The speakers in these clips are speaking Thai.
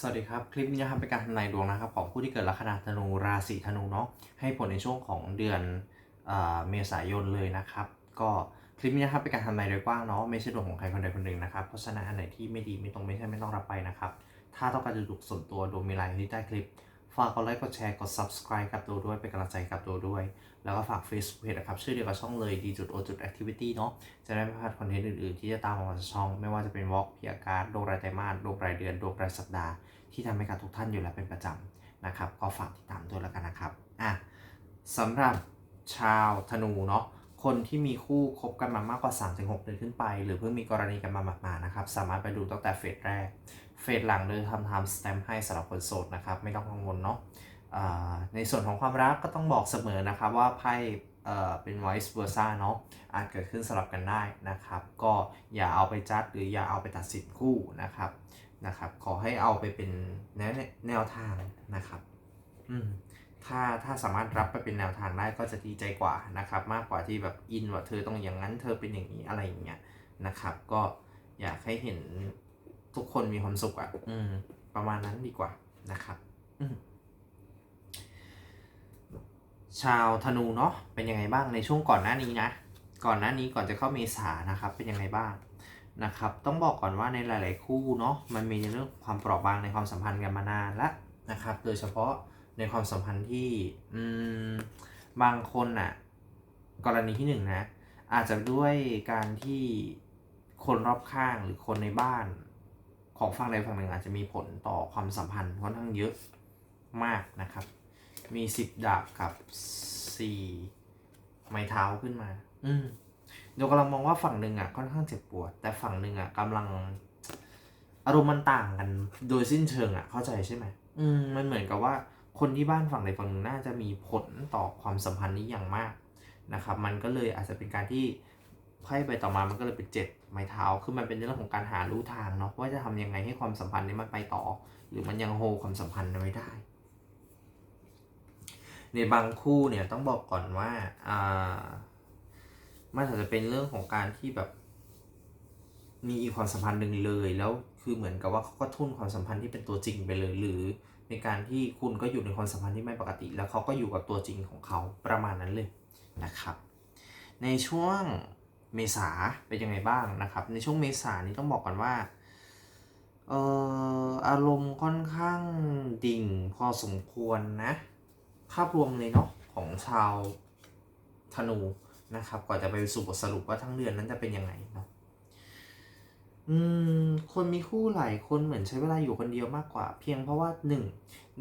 สวัสดีครับ คลิปนี้นะครับเป็นการทำนายดวงนะครับ ของผู้ที่เกิดลัคนาธนูราศีธนูเนาะให้ผลในช่วงของเดือนเอเมษายนเลยนะครับ ก็คลิปนี้นะครับเป็นการทำนายโดยกว้างเนาะไม่ใช่ดวงของใครคนใดคนหนึ่งนะครับเพราะฉะนั้นอันไหนที่ไม่ดีไม่ตรงไม่ใช่ไม่ต้องรับไปนะครับ ถ้าต้องการจะดูส่วนตัวดูมีไลน์ที่ใต้คลิป ฝากกดไลค์ กดแชร์ กด subscribe กับตัวด้วย เป็นกำลังใจกับตัวด้วย แล้วก็ฝาก Facebook Page นะครับ ชื่อเดียวกับช่องเลย d จุด o จุด activity เนาะ จะได้ไม่พลาดคอนเทนต์อื่นๆ ที่จะตามมาจากช่อง ไม่ว่าจะเป็นวอล์กพิอาการดวงรายไตรมาสดวงรายเดือนดวงรายสัปดาห์ ที่ทำให้กับทุกท่านอยู่แล้วเป็นประจำนะครับ ก็ฝากติดตามด้วยแล้วกันนะครับ อะสำหรับชาวธนูเนาะ คนที่มีคู่คบกันมามากกว่า 3-6 เดือนขึ้นไป หรือเพิ่งมีกรณีกันมาหมาดๆนะครับ สามารถไปดูตั้งแต่เฟสแรก เฟสหลังเลยทำทำสแตมป์ให้สำหรับคนโสดนะครับไม่ต้องกังวลเนาะในส่วนของความรักก็ต้องบอกเสมอนะครับว่าไพ่เอ่อเป็น vice versa เนาะอาจเกิดขึ้นสลับกันได้นะครับ ก็อย่าเอาไปจัดหรืออย่าเอาไปตัดสินคู่นะครับนะครับ ขอให้เอาไปเป็นแนวแนวทางนะครับอืมถ้าถ้าสามารถรับไปเป็นแนวทางได้ก็จะดีใจกว่านะครับ มากกว่าที่แบบอินว่าเธอต้องอย่างนั้นเธอเป็นอย่างนี้อะไรอย่างเงี้ยนะครับ ก็อยากให้เห็น ทุกคนมีความสุขอะ่ะ อืม ประมาณนั้นดีกว่านะครับอืมชาวธนูเนาะเป็นยังไงบ้างในช่วงก่อนหน้านี้นะ ก่อนหน้านี้ก่อนจะเข้าเมษานะครับ เป็นยังไงบ้างนะครับ ต้องบอกก่อนว่าในหลาย ๆ คู่เนาะมันมีในเรื่องความเปราะบางในความสัมพันธ์กันมานานแล้วนะครับ โดยเฉพาะในความสัมพันธ์ที่อืมบางคนอะกรณีที่หนึ่งนะ อาจจะด้วยการที่คนรอบข้างหรือคนในบ้าน ของฝั่งใดฝั่งหนึ่งอาจจะมีผลต่อความสัมพันธ์ค่อนข้างเยอะมากนะครับ มีสิบดาบกับสี่ไม้เท้าขึ้นมา อืมเดี๋ยวกำลังมองว่าฝั่งหนึ่งอะค่อนข้างเจ็บปวด แต่ฝั่งหนึ่งอะกำลังอารมณ์มันต่างกัน โดยสิ้นเชิงอะเข้าใจใช่ไหมอืมมันเหมือนกับว่าคนที่บ้านฝั่งใดฝั่งหนึ่งน่าจะมีผลต่อความสัมพันธ์นี้อย่างมากนะครับ มันก็เลยอาจจะเป็นการที่ ไพ่ไปต่อมามันก็เลยเป็นเจ็ดไม้เท้า คือมันเป็นเรื่องของการหารู้ทางเนาะว่าจะทำยังไงให้ความสัมพันธ์นี้มันไปต่อ หรือมันยังโฮความสัมพันธ์ไว้ได้ ในบางคู่เนี่ยต้องบอกก่อนว่าอ่ามันอาจจะเป็นเรื่องของการที่แบบ มีความสัมพันธ์หนึ่งเลยแล้วคือเหมือนกับว่าเขาก็ทุ่นความสัมพันธ์ที่เป็นตัวจริงไปเลยหรือในการที่คุณก็อยู่ในความสัมพันธ์ที่ไม่ปกติ แล้วเขาก็อยู่กับตัวจริงของเขาประมาณนั้นเลยนะครับ ในช่วง เมษาเป็นยังไงบ้างนะครับ ในช่วงเมษานี้ต้องบอกก่อนว่าเอ่ออารมณ์ค่อนข้างดิ่งพอสมควรนะภาพรวมเลยเนาะของชาวธนูนะครับก่อนจะไปสู่บทสรุปว่าทั้งเดือนนั้นจะเป็นยังไงเนาะอืมคนมีคู่หลายคนเหมือนใช้เวลาอยู่คนเดียวมากกว่า เพียงเพราะว่าหนึ่ง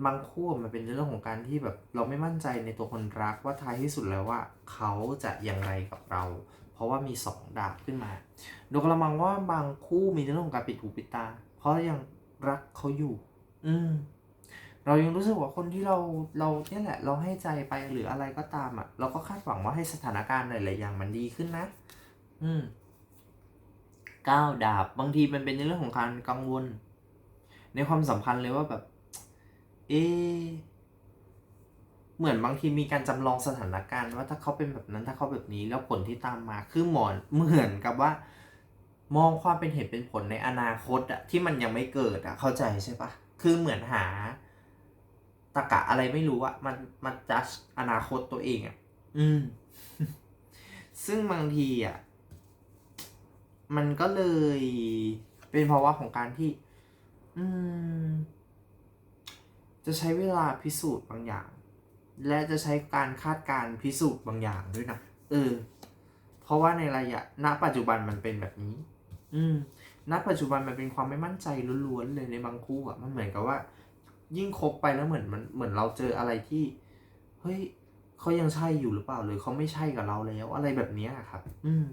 บางคู่มันเป็นเรื่องของการที่แบบเราไม่มั่นใจในตัวคนรักว่าท้ายที่สุดแล้วว่า เขาจะอย่างไรกับเรา เพราะว่ามีสองดาบขึ้นมา โดยกระมังว่าบางคู่มีเรื่องของการปิดหูปิดตา เพราะยังรักเขาอยู่ อืม เรายังรู้สึกว่าคนที่เราเราเนี่ยแหละ เราให้ใจไปหรืออะไรก็ตามอะ เราก็คาดหวังว่าให้สถานการณ์หลายๆอย่างมันดีขึ้นนะ อืมก้าวดาบบางทีมันเป็นในเรื่องของการกังวล ในความสัมพันธ์เลยว่าแบบ เอะ เหมือนบางทีมีการจำลองสถานการณ์ว่าถ้าเขาเป็นแบบนั้นถ้าเขาแบบนี้แล้วผลที่ตามมาคือหมอนเหมือนกับว่า มองความเป็นเหตุเป็นผลในอนาคตอะที่มันยังไม่เกิดอะเข้าใจใช่ปะคือเหมือนหาตะกะอะไรไม่รู้อะมันมันจัดอนาคตตัวเองอะอืม ซึ่งบางทีอะมันก็เลยเป็นภาวะของการที่ อืม จะใช้เวลาพิสูจน์บางอย่าง และจะใช้การคาดการณ์พิสูจน์บางอย่างด้วยนะเออ เพราะว่าในระยะณปัจจุบันมันเป็นแบบนี้ อืมณปัจจุบันมันเป็นความไม่มั่นใจล้วนๆเลยในบางคู่อะมันเหมือนกับว่า ยิ่งคบไปแล้วเหมือนมันเหมือนเราเจออะไรที่เฮ้ยเขายังใช่อยู่หรือเปล่าหรือเขาไม่ใช่กับเราแล้ว อะไรแบบเนี้ยครับ อืม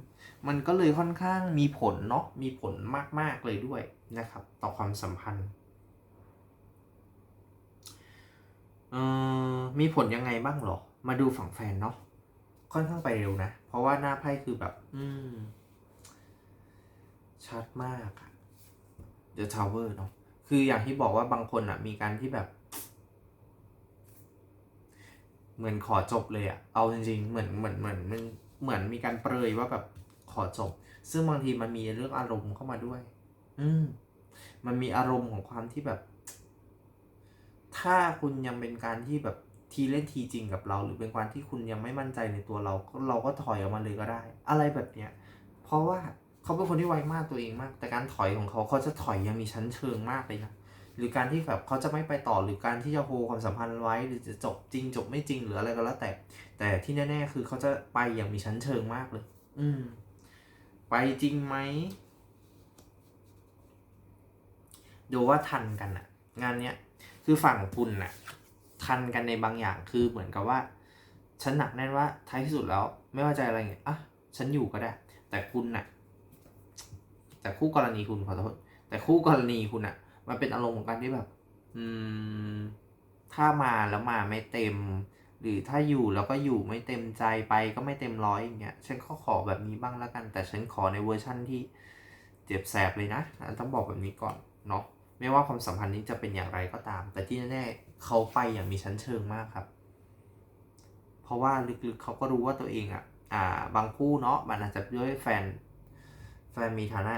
มันก็เลยค่อนข้างมีผลเนาะมีผลมากๆเลยด้วยนะครับ ต่อความสัมพันธ์เอ่อ มีผลยังไงบ้างเหรอ มาดูฝั่งแฟนเนาะค่อนข้างไปเร็วนะ เพราะว่าหน้าไพ่คือแบบ อืม ชัดมากอะ The Tower เนาะคืออย่างที่บอกว่าบางคนอะมีการที่แบบ เหมือนขอจบเลยอะเอาจริงๆ เหมือนเหมือนเหมือนมันเหมือนมีการเปรยว่าแบบขอจบ ซึ่งบางทีมันมีเรื่องอารมณ์เข้ามาด้วย อืม มันมีอารมณ์ของความที่แบบ ถ้าคุณยังเป็นการที่แบบทีเล่นทีจริงกับเรา หรือเป็นการที่คุณยังไม่มั่นใจในตัวเราเราก็ถอยออกมาเลยก็ได้ อะไรแบบเนี้ยเพราะว่าเขาเป็นคนที่ไวมากตัวเองมาก แต่การถอยของเขาเขาจะถอยยังมีชั้นเชิงมากเลยนะหรือการที่แบบเขาจะไม่ไปต่อหรือการที่จะโฮความสัมพันธ์ไว้ หรือจะจบจริงจบไม่จริงหรืออะไรก็แล้วแต่ แต่ที่แน่ ๆ คือเขาจะไปอย่างมีชั้นเชิงมากเลย อืม ไปจริงไหมดูว่าทันกันอะงานเนี้ย คือฝั่งคุณน่ะทันกันในบางอย่างคือเหมือนกับว่า ฉันหนักแน่นว่าท้ายที่สุดแล้ว ไม่ว่าจะอะไรเงี้ยอะฉันอยู่ก็ได้ แต่คุณน่ะ แต่คู่กรณีคุณขอโทษแต่คู่กรณีคุณน่ะ มันเป็นอารมณ์ของการที่แบบ อืม ถ้ามาแล้วมาไม่เต็ม หรือถ้าอยู่แล้วก็อยู่ไม่เต็มใจไปก็ไม่เต็มร้อยอย่างเงี้ยฉันก็ขอแบบนี้บ้างแล้วกัน แต่ฉันขอในเวอร์ชั่นที่เจ็บแสบเลยนะอะต้องบอกแบบนี้ก่อนเนาะ ไม่ว่าความสัมพันธ์นี้จะเป็นอย่างไรก็ตาม แต่ที่แน่ๆเขาไปอย่างมีชั้นเชิงมากครับ เพราะว่าลึกๆเขาก็รู้ว่าตัวเองอะอ่าบางคู่เนาะมันอาจจะด้วยแฟนแฟนมีฐานะ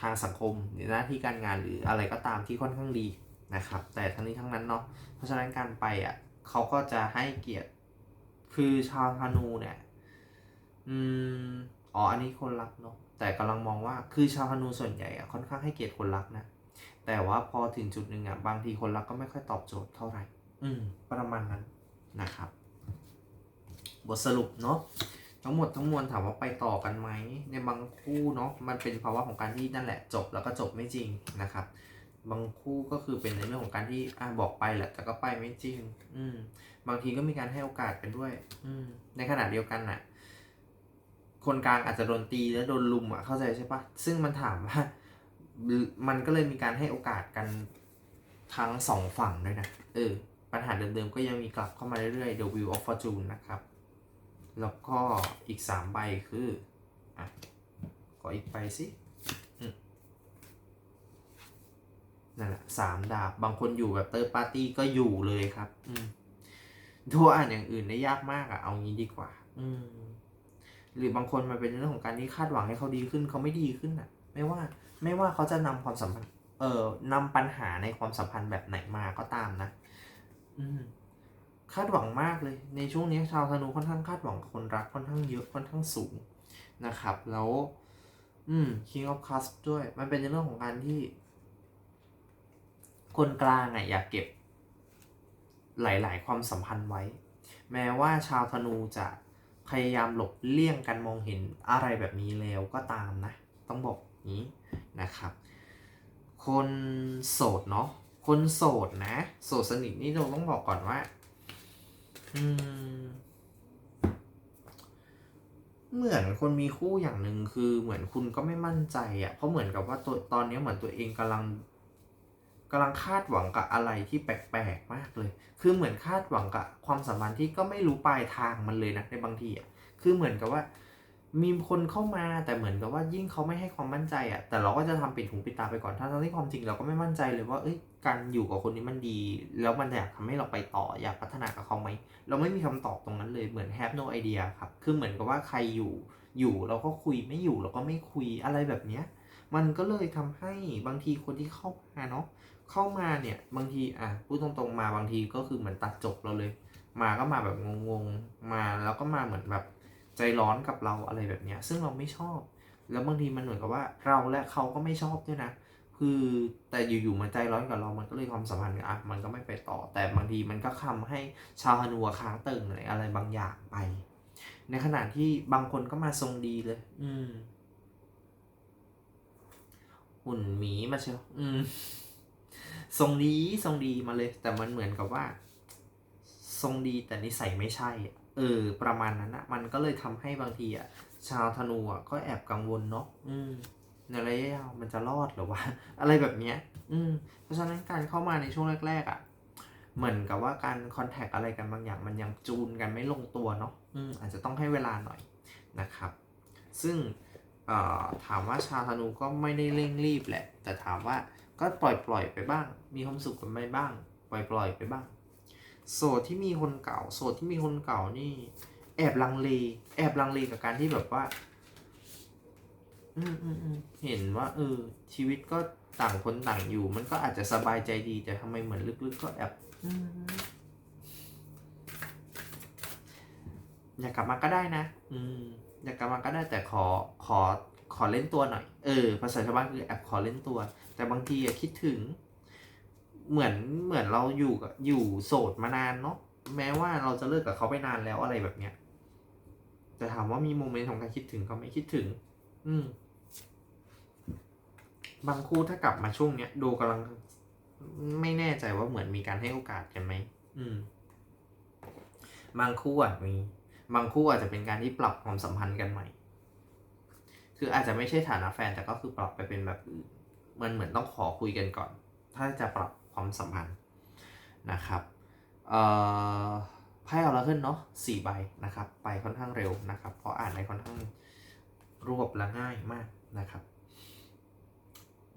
ทางสังคมหรือหน้าที่การงานหรืออะไรก็ตามที่ค่อนข้างดีนะครับ แต่ทั้งนี้ทั้งนั้นเนาะเพราะฉะนั้นการไปอะเขาก็จะให้เกียรติคือชาวธนูเนี่ยอืมอ๋ออันนี้คนรักเนาะแต่กำลังมองว่าคือชาวธนูส่วนใหญ่อะค่อนข้างให้เกียรติคนรักนะ แต่ว่าพอถึงจุดหนึ่งอะบางทีคนรักก็ไม่ค่อยตอบโจทย์เท่าไหร่ อืม ประมาณนั้นนะครับ บทสรุปเนาะทั้งหมดทั้งมวลถามว่าไปต่อกันไหมในบางคู่เนาะมันเป็นภาวะของการที่นั่นแหละจบแล้วก็จบไม่จริงนะครับ บางคู่ก็คือเป็นในเรื่องของการที่อะบอกไปแหละแต่ก็ไปไม่จริง อืม บางทีก็มีการให้โอกาสกันด้วย อืม ในขณะเดียวกันน่ะ คนกลางอาจจะโดนตีแล้วโดนลุมอะเข้าใจใช่ปะซึ่งมันถามว่า มันก็เลยมีการให้โอกาสกันทั้งสองฝั่งด้วยนะ เออ ปัญหาเดิมๆก็ยังมีกลับเข้ามาเรื่อยๆ The Wheel of Fortune นะครับ แล้วก็อีกสามใบคือ อะ ขออีกใบสินั่นแหละสามดาบ บางคนอยู่แบบเตอร์ปาร์ตี้ก็อยู่เลยครับ อืมดูอ่านอย่างอื่นได้ยากมากอะเอางี้ดีกว่า อืม หรือบางคนมันเป็นเรื่องของการที่คาดหวังให้เขาดีขึ้นเขาไม่ดีขึ้นอะ ไม่ว่าไม่ว่าเขาจะนำความสัมพันธ์ เอ่อนำปัญหาในความสัมพันธ์แบบไหนมาก็ตามนะ อืมคาดหวังมากเลย ในช่วงนี้ชาวธนูค่อนข้างคาดหวังกับคนรักค่อนข้างเยอะค่อนข้างสูงนะครับ แล้ว อืม King of Cups ด้วย มันเป็นในเรื่องของการที่ คนกลางอะอยากเก็บ หลาย ๆ ความสัมพันธ์ไว้ แม้ว่าชาวธนูจะพยายามหลบเลี่ยงการมองเห็นอะไรแบบนี้แล้วก็ตามนะ ต้องบอก นี้นะครับ คนโสดเนาะคนโสดนะ โสดสนิทนี่เราต้องบอกก่อนว่าอืมเหมือนคนมีคู่อย่างหนึ่งคือเหมือนคุณก็ไม่มั่นใจอะ่ะเพราะเหมือนกับว่าตัวตอนนี้เหมือนตัวเองกำลังกำลังคาดหวังกับอะไรที่แปลกๆมากเลย คือเหมือนคาดหวังกับความสัมพันธ์ที่ก็ไม่รู้ปลายทางมันเลยนะในบางทีอะ่ะคือเหมือนกับว่า มีคนเข้ามาแต่เหมือนกับว่ายิ่งเขาไม่ให้ความมั่นใจอะ่ะแต่เราก็จะทำปิดหูปิดตาไปก่อนทั้งที่ความจริงเราก็ไม่มั่นใจเลยว่าเอ้ยการอยู่กับคนนี้มันดี แล้วมันอยากทำให้เราไปต่ออยากพัฒนากับเขาไหมเราไม่มีคำตอบตรงนั้นเลยเหมือน have no idea ครับคือเหมือนกับว่าใครอยู่อยู่เราก็คุยไม่อยู่เราก็ไม่คุยอะไรแบบเนี้ยมันก็เลยทำให้บางทีคนที่เข้ามาเนาะเข้ามาเนี่ยบางทีอะพูดตรงๆมาบางทีก็คือเหมือนตัดจบเราเลย มาก็มาแบบงงๆมาแล้วก็มาเหมือนแบบ ใจร้อนกับเราอะไรแบบเนี้ย ซึ่งเราไม่ชอบ แล้วบางทีมันเหมือนกับว่าเราและเขาก็ไม่ชอบด้วยนะ คือแต่อยู่ๆมันใจร้อนกับเรา มันก็เลยความสัมพันธ์อะมันก็ไม่ไปต่อ แต่บางทีมันก็ทำให้ชาวฮานัวค้างติ่งอะไรอะไรบางอย่างไป ในขณะที่บางคนก็มาทรงดีเลย อืม หุ่นหมีมาเชียวอืมทรงดีทรงดีมาเลย แต่มันเหมือนกับว่า ทรงดีแต่นิสัยไม่ใช่อะ เออ ประมาณนั้นนะมันก็เลยทำให้บางทีอะ ชาวธนูอะก็แอบกังวลเนาะอืมในระยะยาวมันจะรอดหรือวะอะไรแบบเนี้ย อืม เพราะฉะนั้นการเข้ามาในช่วงแรก ๆ อะ เหมือนกับว่าการคอนแทคอะไรกันบางอย่าง มันยังจูนกันไม่ลงตัวเนาะอืมอาจจะต้องให้เวลาหน่อยนะครับ ซึ่งเอ่อถามว่าชาวธนูก็ไม่ได้เร่งรีบแหละ แต่ถามว่าก็ปล่อยปล่อยไปบ้าง มีความสุขกันไปบ้าง ปล่อยปล่อยไปบ้าง โสดที่มีคนเก่า โสดที่มีคนเก่านี่ แอบลังเล แอบลังเลกับการที่แบบว่า อืมอืมอืมเห็นว่า เออ ชีวิตก็ต่างคนต่างอยู่ มันก็อาจจะสบายใจดีแต่ทำไมเหมือนลึกๆก็แอบอืมอยากกลับมาก็ได้นะ อืม อยากกลับมาก็ได้แต่ขอขอขอเล่นตัวหน่อย เออ ภาษาชาวบ้านคือแอบขอเล่นตัว แต่บางทีอะคิดถึง เหมือนเหมือนเราอยู่กับอยู่โสดมานานเนาะแม้ว่าเราจะเลิกกับเขาไปนานแล้วอะไรแบบเนี้ยแต่ถามว่ามีโมเมนต์ของการคิดถึงเขาไม่คิดถึง อืม บางคู่ถ้ากลับมาช่วงเนี้ยดูกำลัง ไม่แน่ใจว่าเหมือนมีการให้โอกาสกันไหมอืม บางคู่อะมี บางคู่อาจจะเป็นการที่ปรับความสัมพันธ์กันใหม่ คืออาจจะไม่ใช่ฐานะแฟนแต่ก็คือปรับไปเป็นแบบมันเหมือนต้องขอคุยกันก่อน ถ้าจะปรับ ความสัมพันธ์นะครับไพ่ออราเคิลเนาะสี่ใบนะครับ ไปค่อนข้างเร็วนะครับ เพราะอ่านได้ค่อนข้างรวบและง่ายมากนะครับ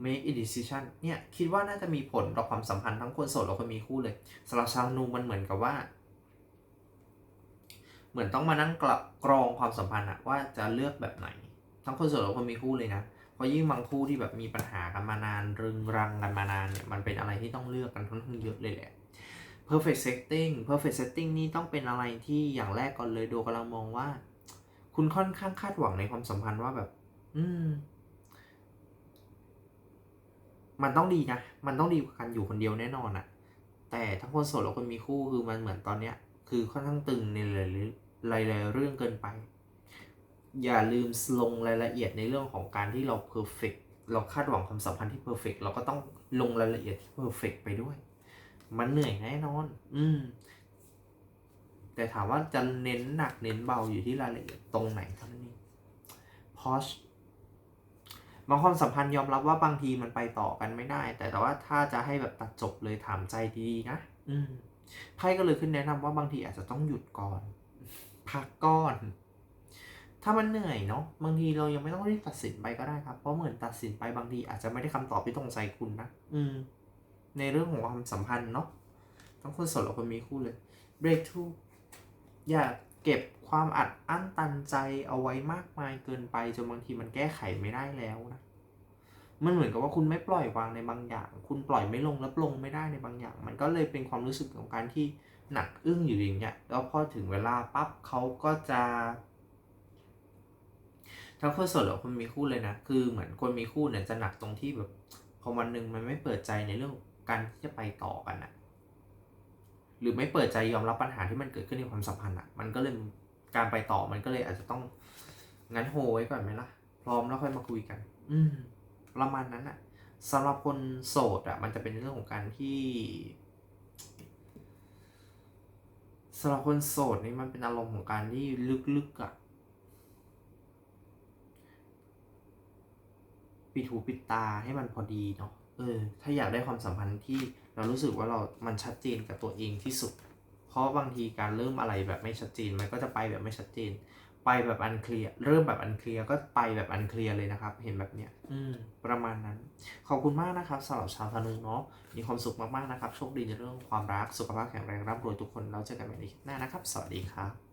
make a decision เนี่ยคิดว่าน่าจะมีผลต่อความสัมพันธ์ทั้งคนโสดและคนมีคู่เลยสำหรับชาวนูมันเหมือนกับว่า เหมือนต้องมานั่งกรองความสัมพันธ์อะว่าจะเลือกแบบไหน ทั้งคนโสดและคนมีคู่เลยนะ พราะยิ่งบางคู่ที่แบบมีปัญหากันมานานรึงรังกันมานานเนี่ยมันเป็นอะไรที่ต้องเลือกกันค่อนข้างเยอะเลยแหละ perfect setting perfect setting นี่ต้องเป็นอะไรที่อย่างแรกก่อนเลยโดกำลังมองว่า คุณค่อนข้างคาดหวังในความสัมพันธ์ว่าแบบ อืม มันต้องดีนะ มันต้องดีกว่าการอยู่คนเดียวแน่นอนอะแต่ทั้งคนโสดและคนมีคู่คือมันเหมือนตอนเนี้ย คือค่อนข้างตึงในหลายๆเรื่องเกินไป อย่าลืมลงรายละเอียดในเรื่องของการที่เราเพอร์เฟกเราคาดหวังความสัมพันธ์ที่เพอร์เฟกเราก็ต้องลงรายละเอียดที่เพอร์เฟกไปด้วย มันเหนื่อยแน่นอน อืม แต่ถามว่าจะเน้นหนักเน้นเบาอยู่ที่รายละเอียดตรงไหนเท่านั้นเองพอชบางความสัมพันธ์ยอมรับว่าบางทีมันไปต่อกันไม่ได้ แต่แต่ว่าถ้าจะให้แบบตัดจบเลยถามใจดีๆนะ อืมไพ่ก็เลยขึ้นแนะนำว่าบางทีอาจจะต้องหยุดก่อน พักก่อน ถ้ามันเหนื่อยเนาะบางทีเรายังไม่ต้องรีบตัดสินไปก็ได้ครับ เพราะเหมือนตัดสินไปบางทีอาจจะไม่ได้คำตอบที่ตรงใจคุณนะอืม ในเรื่องของความสัมพันธ์เนาะทั้งคนโสดและคนมีคู่เลย break through อย่าเก็บความอัดอั้นตันใจเอาไว้มากมายเกินไปจนบางทีมันแก้ไขไม่ได้แล้วนะมันเหมือนกับว่าคุณไม่ปล่อยวางในบางอย่าง คุณปล่อยไม่ลงแล้วลงไม่ได้ในบางอย่าง มันก็เลยเป็นความรู้สึกของการที่หนักอึ้งอยู่อย่างเงี้ยแล้วพอถึงเวลาปั๊บเขาก็จะ ทั้งคนโสดและคนมีคู่เลยนะ คือเหมือนคนมีคู่เนี่ยจะหนักตรงที่แบบพอวันหนึ่งมันไม่เปิดใจในเรื่องการที่จะไปต่อกันอะหรือไม่เปิดใจยอมรับปัญหาที่มันเกิดขึ้นในความสัมพันธ์อะมันก็เลยการไปต่อมันก็เลยอาจจะต้องงั้นโฮไว้ก่อนไหมล่ะ พร้อมแล้วค่อยมาคุยกัน อืมประมาณนั้นอะสำหรับคนโสดอะมันจะเป็นเรื่องของการที่สำหรับคนโสดนี่มันเป็นอารมณ์ของการที่ลึกๆอะ ปิดหูปิดตาให้มันพอดีเนาะเออ ถ้าอยากได้ความสัมพันธ์ที่เรารู้สึกว่าเรา มันชัดเจนกับตัวเองที่สุด เพราะบางทีการเริ่มอะไรแบบไม่ชัดเจน มันก็จะไปแบบไม่ชัดเจน ไปแบบอันเคลียร์ เริ่มแบบอันเคลียร์ก็ไปแบบอันเคลียร์เลยนะครับ เห็นแบบเนี้ย อืม ประมาณนั้น ขอบคุณมากนะครับสำหรับชาวธนูเนาะ มีความสุขมากๆนะครับ โชคดีในเรื่องความรัก สุขภาพแข็งแรงร่ำรวยทุกคน แล้วเจอกันใหม่ในคลิปหน้านะครับ สวัสดีครับ